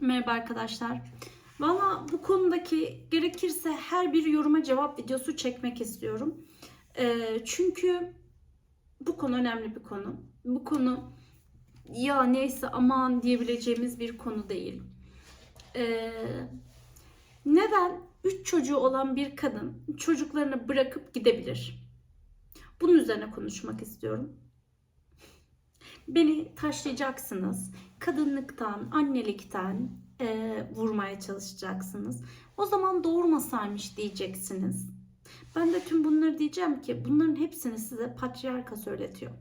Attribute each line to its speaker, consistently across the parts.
Speaker 1: Merhaba arkadaşlar. Valla bu konudaki gerekirse her bir yoruma cevap videosu çekmek istiyorum. Ee, çünkü bu konu önemli bir konu. Bu konu ya neyse aman diyebileceğimiz bir konu değil. Ee, neden 3 çocuğu olan bir kadın çocuklarını bırakıp gidebilir? Bunun üzerine konuşmak istiyorum. Beni taşlayacaksınız. Kadınlıktan, annelikten e, vurmaya çalışacaksınız. O zaman doğurmasaymış diyeceksiniz. Ben de tüm bunları diyeceğim ki bunların hepsini size patriarka söyletiyor.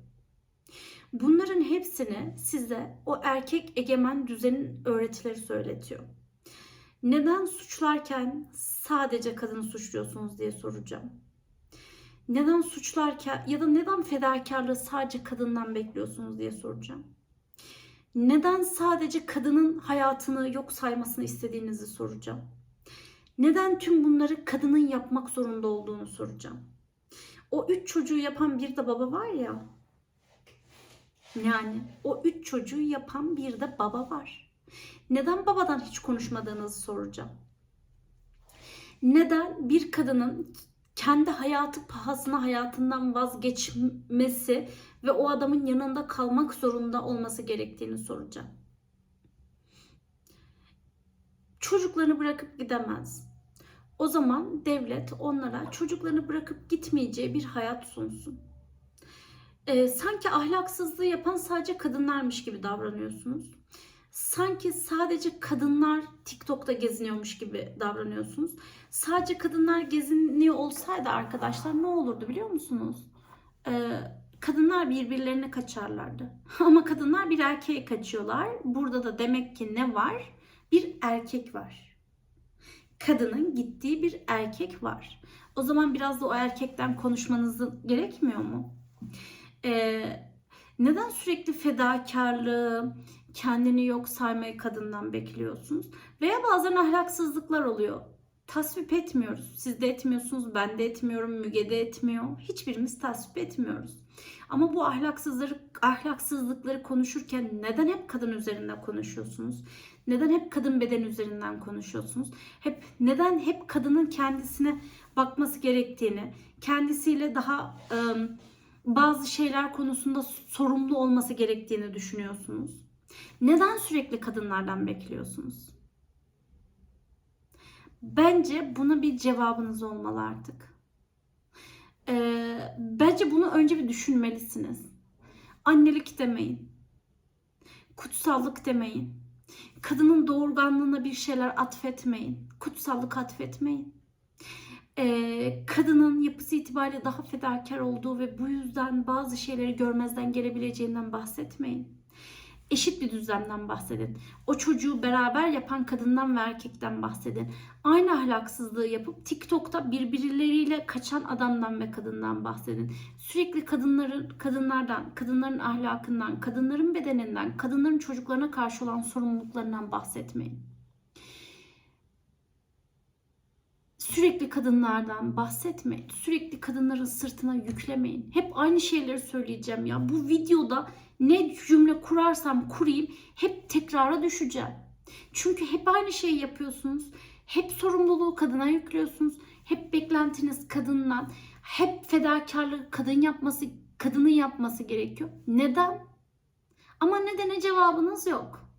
Speaker 1: Bunların hepsini size o erkek egemen düzenin öğretileri söyletiyor. Neden suçlarken sadece kadını suçluyorsunuz diye soracağım. Neden suçlarken ya da neden fedakarlığı sadece kadından bekliyorsunuz diye soracağım. Neden sadece kadının hayatını yok saymasını istediğinizi soracağım. Neden tüm bunları kadının yapmak zorunda olduğunu soracağım. O üç çocuğu yapan bir de baba var ya. Yani o üç çocuğu yapan bir de baba var. Neden babadan hiç konuşmadığınızı soracağım. Neden bir kadının kendi hayatı pahasına hayatından vazgeçmesi ve o adamın yanında kalmak zorunda olması gerektiğini soracağım. Çocuklarını bırakıp gidemez. O zaman devlet onlara çocuklarını bırakıp gitmeyeceği bir hayat sunsun. Ee, sanki ahlaksızlığı yapan sadece kadınlarmış gibi davranıyorsunuz. Sanki sadece kadınlar TikTok'ta geziniyormuş gibi davranıyorsunuz. Sadece kadınlar geziniyor olsaydı arkadaşlar ne olurdu biliyor musunuz? Ee, kadınlar birbirlerine kaçarlardı. Ama kadınlar bir erkeğe kaçıyorlar. Burada da demek ki ne var? Bir erkek var. Kadının gittiği bir erkek var. O zaman biraz da o erkekten konuşmanız gerekmiyor mu? Ee, neden sürekli fedakarlığı, kendini yok saymayı kadından bekliyorsunuz? Veya bazen ahlaksızlıklar oluyor. Tasvip etmiyoruz. Siz de etmiyorsunuz, ben de etmiyorum, Müge de etmiyor. Hiçbirimiz tasvip etmiyoruz. Ama bu ahlaksızları, ahlaksızlıkları konuşurken neden hep kadın üzerinden konuşuyorsunuz? Neden hep kadın beden üzerinden konuşuyorsunuz? Hep neden hep kadının kendisine bakması gerektiğini, kendisiyle daha ıı, bazı şeyler konusunda sorumlu olması gerektiğini düşünüyorsunuz? Neden sürekli kadınlardan bekliyorsunuz? Bence buna bir cevabınız olmalı artık. Ee, bence bunu önce bir düşünmelisiniz. Annelik demeyin. Kutsallık demeyin. Kadının doğurganlığına bir şeyler atfetmeyin. Kutsallık atfetmeyin. Ee, kadının yapısı itibariyle daha fedakar olduğu ve bu yüzden bazı şeyleri görmezden gelebileceğinden bahsetmeyin eşit bir düzlemden bahsedin. O çocuğu beraber yapan kadından ve erkekten bahsedin. Aynı ahlaksızlığı yapıp TikTok'ta birbirleriyle kaçan adamdan ve kadından bahsedin. Sürekli kadınların kadınlardan, kadınların ahlakından, kadınların bedeninden, kadınların çocuklarına karşı olan sorumluluklarından bahsetmeyin. Sürekli kadınlardan bahsetmeyin. Sürekli kadınların sırtına yüklemeyin. Hep aynı şeyleri söyleyeceğim ya. Bu videoda ne cümle kurarsam kurayım hep tekrara düşeceğim. Çünkü hep aynı şeyi yapıyorsunuz. Hep sorumluluğu kadına yüklüyorsunuz. Hep beklentiniz kadından. Hep fedakarlığı kadın yapması, kadının yapması gerekiyor. Neden? Ama nedene cevabınız yok.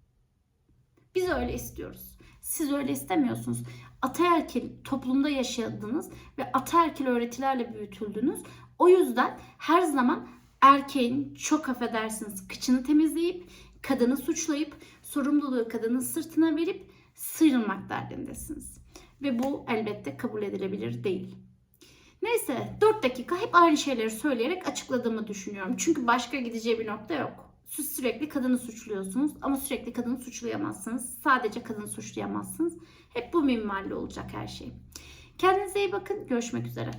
Speaker 1: Biz öyle istiyoruz. Siz öyle istemiyorsunuz. Ataerkil toplumda yaşadınız ve ataerkil öğretilerle büyütüldünüz. O yüzden her zaman erkeğin çok affedersiniz kıçını temizleyip kadını suçlayıp sorumluluğu kadının sırtına verip sıyrılmak derdindesiniz. Ve bu elbette kabul edilebilir değil. Neyse 4 dakika hep aynı şeyleri söyleyerek açıkladığımı düşünüyorum. Çünkü başka gideceği bir nokta yok. Siz sürekli kadını suçluyorsunuz ama sürekli kadını suçlayamazsınız. Sadece kadını suçlayamazsınız. Hep bu minvalli olacak her şey. Kendinize iyi bakın. Görüşmek üzere.